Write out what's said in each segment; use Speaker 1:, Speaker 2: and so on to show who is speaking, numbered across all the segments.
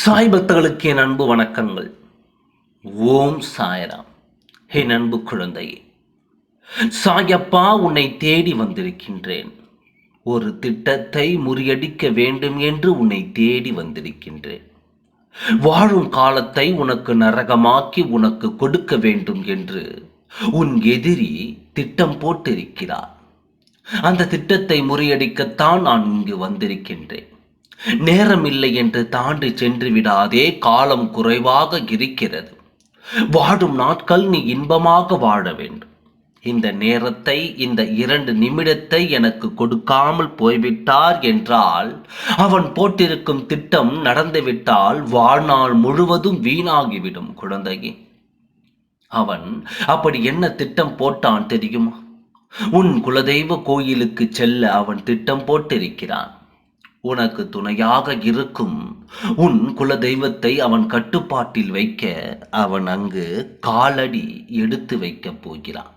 Speaker 1: சாய் பக்தர்களுக்கு என் அன்பு வணக்கங்கள். ஓம் சாயராம். என் அன்பு குழந்தையே சாயப்பா உன்னை தேடி வந்திருக்கின்றேன். ஒரு திட்டத்தை முறியடிக்க வேண்டும் என்று உன்னை தேடி வந்திருக்கின்றேன். வாழும் காலத்தை உனக்கு நரகமாக்கி உனக்கு கொடுக்க வேண்டும் என்று உன் எதிரி திட்டம் போட்டிருக்கிறார். அந்த திட்டத்தை முறியடிக்கத்தான் நான் இங்கு வந்திருக்கின்றேன். நேரம் இல்லை என்று தாண்டி சென்று விடாதே காலம் குறைவாக இருக்கிறது. வாடும் நாட்கள் நீ இன்பமாக வாழ வேண்டும். இந்த நேரத்தை இந்த இரண்டு நிமிடத்தை எனக்கு கொடுக்காமல் போய்விட்டார் என்றால் அவன் போட்டிருக்கும் திட்டம் நடந்துவிட்டால் வாழ்நாள் முழுவதும் வீணாகிவிடும் குழந்தையே. அவன் அப்படி என்ன திட்டம் போட்டான் தெரியுமா? உன் குலதெய்வ கோயிலுக்கு செல்ல அவன் திட்டம் போட்டிருக்கிறான். உனக்கு துணையாக இருக்கும். உன் குலதெய்வத்தை அவன் கட்டுப்பாட்டில் வைக்க அவன் அங்கு காலடி எடுத்து வைக்கப் போகிறான்.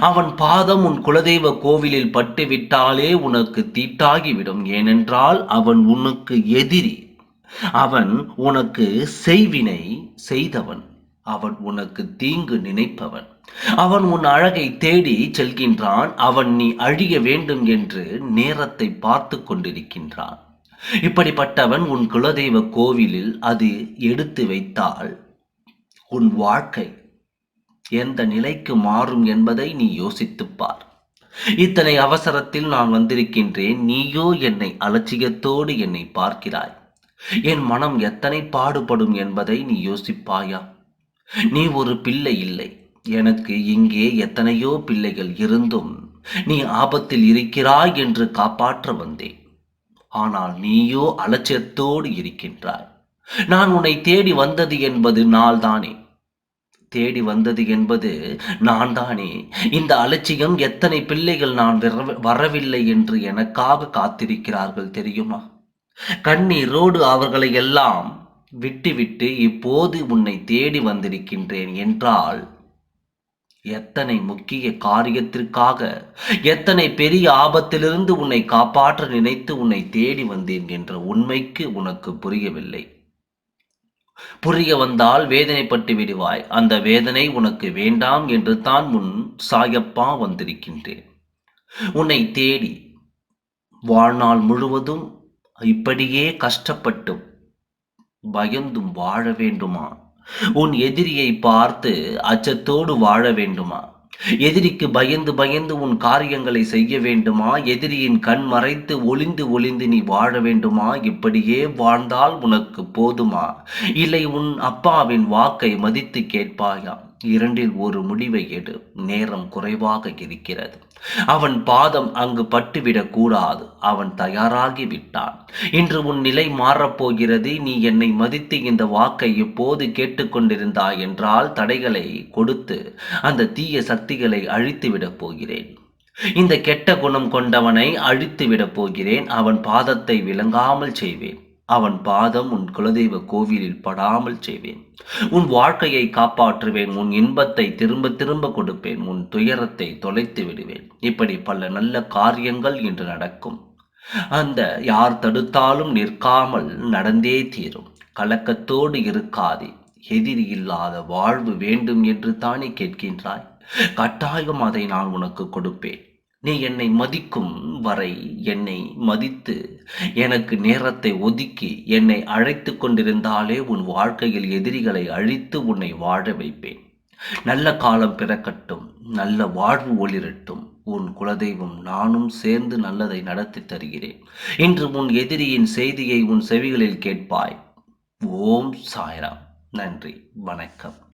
Speaker 1: அவன் பாதம் உன் குலதெய்வ கோவிலில் பட்டுவிட்டாலே உனக்கு தீட்டாகிவிடும். ஏனென்றால் அவன் உனக்கு எதிரி. அவன் உனக்கு செய்வினை செய்தவன். அவன் உனக்கு தீங்கு நினைப்பவன். அவன் உன் அழகை தேடி செல்கின்றான். அவன் நீ அழிய வேண்டும் என்று நேரத்தை பார்த்து கொண்டிருக்கின்றான். இப்படிப்பட்டவன் உன் குலதெய்வ கோவிலில் அது எடுத்து வைத்தால் உன் வாழ்க்கை எந்த நிலைக்கு மாறும் என்பதை நீ யோசித்துப் பார். இத்தனை அவசரத்தில் நான் வந்திருக்கின்றேன். நீயோ என்னை அலட்சியத்தோடு என்னை பார்க்கிறாய். என் மனம் எத்தனை பாடுபடும் என்பதை நீ யோசிப்பாயா? நீ ஒரு பிள்ளை இல்லை. எனக்கு இங்கே எத்தனையோ பிள்ளைகள் இருந்தும் நீ ஆபத்தில் இருக்கிறாய் என்று காப்பாற்ற வந்தேன். ஆனால் நீயோ அலட்சியத்தோடு இருக்கின்றாய். நான் உன்னை தேடி வந்தது என்பது நாள்தானே. தேடி வந்தது என்பது நான் தானே இந்த அலட்சியம் எத்தனை பிள்ளைகள் நான் வரவில்லை என்று எனக்காக காத்திருக்கிறார்கள் தெரியுமா? கண்ணீரோடு அவர்களை எல்லாம் விட்டுவிட்டு இப்போது உன்னை தேடி வந்திருக்கின்றேன் என்றால் எத்தனை முக்கிய காரியத்திற்காக எத்தனை பெரிய ஆபத்திலிருந்து உன்னை காப்பாற்ற நினைத்து உன்னை தேடி வந்தேன் என்ற உண்மைக்கு உனக்கு புரியவில்லை. புரிய வந்தால் வேதனைப்பட்டு விடுவாய். அந்த வேதனை உனக்கு வேண்டாம் என்று தான் முன் சாயப்பா வந்திருக்கின்றேன். உன்னை தேடி வாழ்நாள் முழுவதும் இப்படியே கஷ்டப்பட்டும் பயந்தும் வாழ வேண்டுமா? உன் எதிரியை பார்த்து அச்சத்தோடு வாழ வேண்டுமா? எதிரிக்கு பயந்து பயந்து உன் காரியங்களை செய்ய வேண்டுமா? எதிரியின் கண் மறைத்து ஒளிந்து ஒளிந்து நீ வாழ வேண்டுமா? இப்படியே வாழ்ந்தால் உனக்கு போதுமா? இல்லை உன் அப்பாவின் வாக்கை மதித்து கேட்பாயா? இரண்டில் ஒரு முடிவை எடு. நேரம் குறைவாக இருக்கிறது. அவன் பாதம் அங்கு பட்டுவிடக் கூடாது. அவன் தயாராகி விட்டான். இன்று உன் நிலை மாறப்போகிறது. நீ என்னை மதித்து இந்த வாக்கை எப்போது கேட்டுக்கொண்டிருந்தாய் என்றால் தடைகளை கொடுத்து அந்த தீய சக்திகளை அழித்து விடப் போகிறேன். இந்த கெட்ட குணம் கொண்டவனை அழித்துவிடப் போகிறேன். அவன் பாதத்தை விளங்காமல் செய்வேன். அவன் பாதம் உன் குலதெய்வ கோவிலில் படாமல் செய்வேன். உன் வாழ்க்கையை காப்பாற்றுவேன். உன் இன்பத்தை திரும்ப திரும்ப கொடுப்பேன். உன் துயரத்தை தொலைத்து விடுவேன். இப்படி பல நல்ல காரியங்கள் இன்று நடக்கும். அந்த யார் தடுத்தாலும் நிற்காமல் நடந்தே தீரும். கலக்கத்தோடு இருக்காதே. எதிரி இல்லாத வாழ்வு வேண்டும் என்று தானே கேட்கின்றாய். கட்டாயம் அதை நான் உனக்கு கொடுப்பேன். நீ என்னை மதிக்கும் வரை என்னை மதித்து எனக்கு நேரத்தை ஒதுக்கி என்னை அழைத்து கொண்டிருந்தாலே உன் வாழ்க்கையில் எதிரிகளை அழித்து உன்னை வாழ வைப்பேன். நல்ல காலம் பிறக்கட்டும் நல்ல வாழ்வு ஒளிரட்டும். உன் குலதெய்வம் நானும் சேர்ந்து நல்லதை நடத்தி தருகிறேன். இன்று உன் எதிரியின் செய்தியை உன் செவிகளில் கேட்பாய். ஓம் சாய்ராம். நன்றி வணக்கம்.